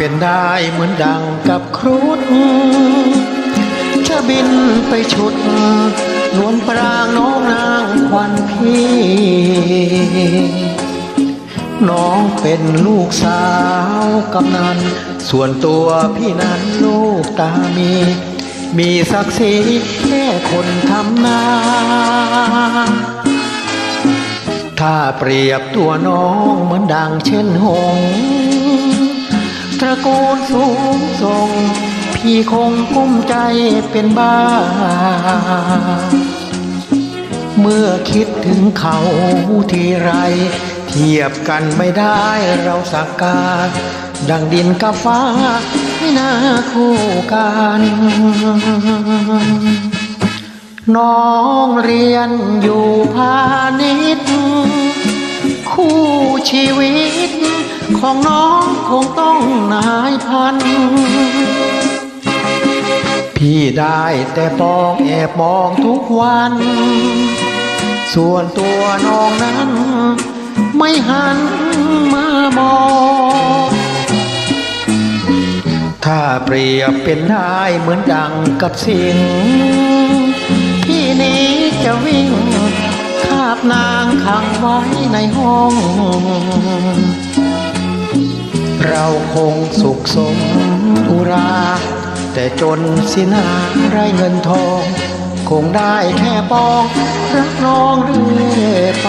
ป็นได้เหมือนดังกับครุฑจะบินไปฉุด นวลปรางน้องนางควันพี่ น้องเป็นลูกสาวกำนัน ส่วนตัวพี่นั้นลูกตามี มีศักดิ์ศรีแค่คนทำนาถ้าเปรียบตัวน้องเหมือนดังเช่นหง ตระกูลสูงส่ง พี่คงกุ้มใจเป็นบ้า เมื่อคิดถึงเขาทีไร เทียบกันไม่ได้เราสักการดังดินกับฟ้าไม่น่าคู่กัน น้องเรียนอยู่พาณิชย์คู่ชีวิตของน้องคงต้อง นายพัน พี่ได้แต่มองแอบมองทุกวัน ส่วนตัวน้องนั้น ไม่หันมามอง ถ้าเปรียบเป็นได้เหมือนดังกับสิ่ง พี่นี้จะวิ่งคาบนางขังไว้ในห้อง เราคงสุขสมอุรา แต่จนสินาไรเงินทอง คงได้แค่ปอง รักน้องเรื่อยไป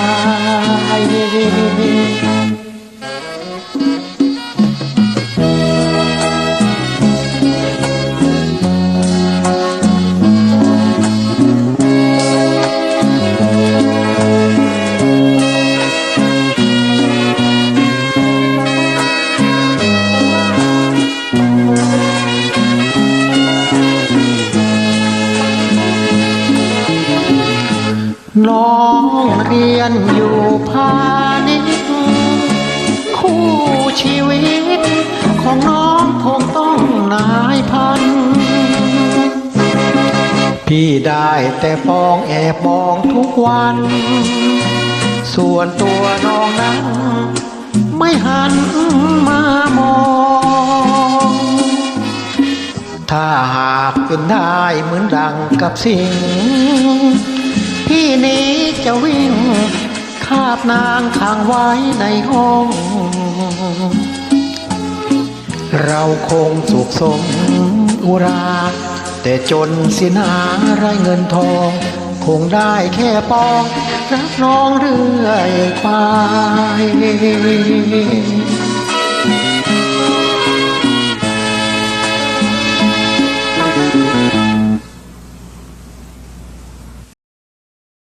เรียนอยู่พาณิชย์คู่ชีวิต ของน้องคงต้องนายพัน พี่ได้แต่ปองแอบมองทุกวัน ส่วนตัวน้องนั้น ไม่หันมามองถ้าหากเป็นได้เหมือนดังกับสิ่ง พี่นี้จะวิ่ง คาบนางขังไว้ในห้อง เราคงสุขสมอุรา แต่จนสินาไรเงินทอง คงได้แค่ปอง รักน้องเรื่อยไป